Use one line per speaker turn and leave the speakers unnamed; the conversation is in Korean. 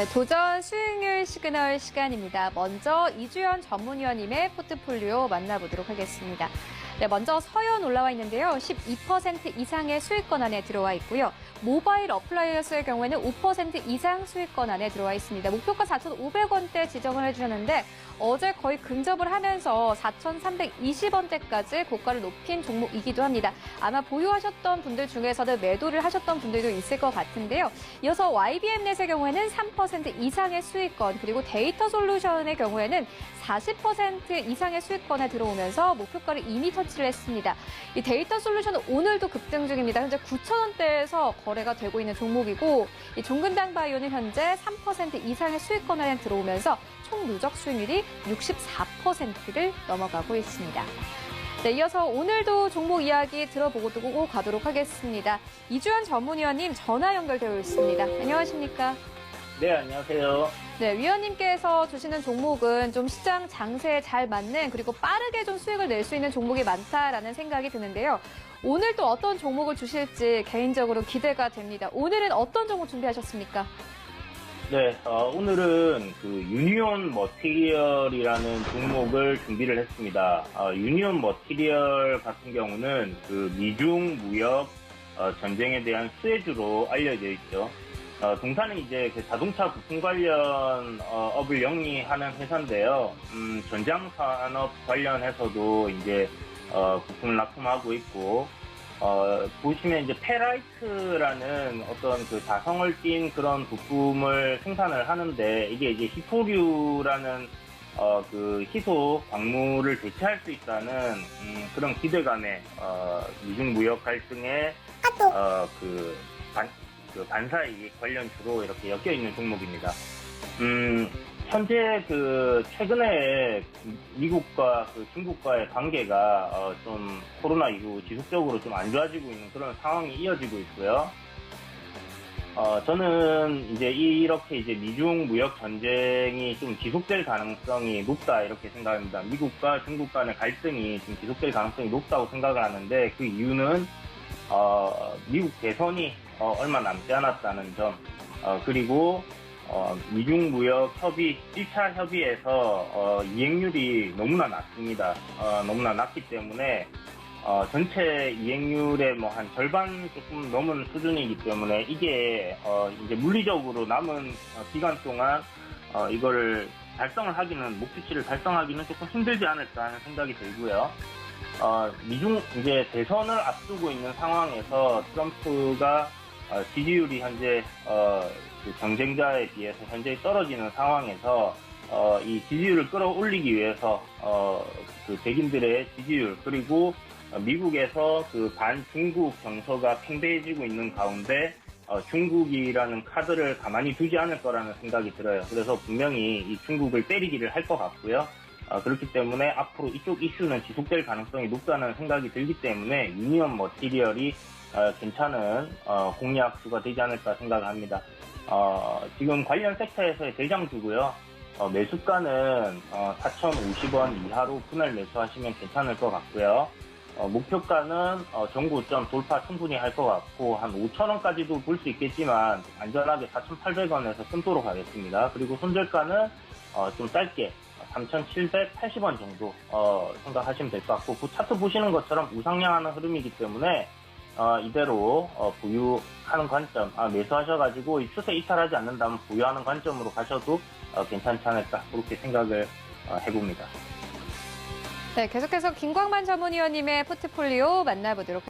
네, 도전 수익률 시그널 시간입니다. 먼저 이주연 전문위원님의 포트폴리오 만나보도록 하겠습니다. 네, 먼저 서연 올라와 있는데요. 12% 이상의 수익권 안에 들어와 있고요. 모바일 어플라이언스의 경우에는 5% 이상 수익권 안에 들어와 있습니다. 목표가 4,500원대 지정을 해주셨는데 어제 거의 근접을 하면서 4,320원대까지 고가를 높인 종목이기도 합니다. 아마 보유하셨던 분들 중에서는 매도를 하셨던 분들도 있을 것 같은데요. 이어서 YBM넷의 경우에는 3% 이상의 수익권 그리고 데이터 솔루션의 경우에는 40% 이상의 수익권에 들어오면서 목표가를 이미 터치 를 했습니다. 이 데이터 솔루션은 오늘도 급등 중입니다. 현재 9,000원대에서 거래가 되고 있는 종목이고 이 종근당 바이오는 현재 3% 이상의 수익권에 들어오면서 총 누적 수익률이 64%를 넘어가고 있습니다. 네, 이어서 오늘도 종목 이야기 들어보고 가도록 하겠습니다. 이주연 전문위원님 전화 연결되어 있습니다. 안녕하십니까?
네, 안녕하세요.
네, 위원님께서 주시는 종목은 좀 시장 장세에 잘 맞는 그리고 빠르게 좀 수익을 낼 수 있는 종목이 많다라는 생각이 드는데요. 오늘 또 어떤 종목을 주실지 개인적으로 기대가 됩니다. 오늘은 어떤 종목 준비하셨습니까?
네, 어, 오늘은 그 유니온 머티리얼이라는 종목을 준비를 했습니다. 어, 유니온 머티리얼 같은 경우는 그 미중 무역 어, 전쟁에 대한 수혜주로 알려져 있죠. 어, 동사는 이제 그 자동차 부품 관련 어, 업을 영위하는 회사인데요. 음, 전장 산업 관련해서도 이제 어, 부품을 납품하고 있고 어, 보시면 이제 페라이트라는 어떤 그 자성을 띤 그런 부품을 생산을 하는데 이게 이제 히토류라는 어, 그 희소 광물을 대체할 수 있다는 음, 그런 기대감에 어, 미중 무역 갈등에 어, 그, 반, 그 반사 이익 관련 주로 이렇게 엮여 있는 종목입니다. 음, 현재 그 최근에 미국과 그 중국과의 관계가 어, 좀 코로나 이후 지속적으로 좀 안 좋아지고 있는 그런 상황이 이어지고 있고요. 어, 저는 이제 이렇게 이제 미중 무역 전쟁이 좀 지속될 가능성이 높다 이렇게 생각합니다. 미국과 중국 간의 갈등이 좀 지속될 가능성이 높다고 생각을 하는데 그 이유는 어, 미국 대선이 어, 얼마 남지 않았다는 점, 어, 그리고 어, 미중 무역 협의 1차 협의에서 어, 이행률이 너무나 낮습니다. 어, 너무나 낮기 때문에 어, 전체 이행률의 뭐 한 절반 조금 넘은 수준이기 때문에 이게 어, 이제 물리적으로 남은 어, 기간 동안 어, 이거를 달성을 하기는 목표치를 달성하기는 조금 힘들지 않을까 하는 생각이 들고요. 어, 미중 이제 대선을 앞두고 있는 상황에서 트럼프가 어, 지지율이 현재 어, 그 경쟁자에 비해서 현재 떨어지는 상황에서 어, 이 지지율을 끌어올리기 위해서 어, 그 백인들의 지지율 그리고 어, 미국에서 그 반중국 정서가 팽배해지고 있는 가운데 어, 중국이라는 카드를 가만히 두지 않을 거라는 생각이 들어요. 그래서 분명히 이 중국을 때리기를 할 것 같고요. 어, 그렇기 때문에 앞으로 이쪽 이슈는 지속될 가능성이 높다는 생각이 들기 때문에 유니언 머티리얼이 어, 괜찮은 어, 공략수가 되지 않을까 생각합니다. 어, 지금 관련 섹터에서의 대장주고요. 어, 매수가는 어, 4,050원 이하로 분할 매수하시면 괜찮을 것 같고요. 어, 목표가는 어, 정고점 돌파 충분히 할 것 같고 한 5,000원까지도 볼 수 있겠지만 안전하게 4,800원에서 끊도록 하겠습니다. 그리고 손절가는 어, 좀 짧게 3,780원 정도 어, 생각하시면 될 것 같고 그 차트 보시는 것처럼 우상향하는 흐름이기 때문에 어, 이대로 어, 보유하는 관점, 아, 매수하셔가지고 이 추세 이탈하지 않는다면 보유하는 관점으로 가셔도 어, 괜찮지 않을까 그렇게 생각을 어, 해봅니다.
네, 계속해서 김광만 전문위원님의 포트폴리오 만나보도록 하겠습니다.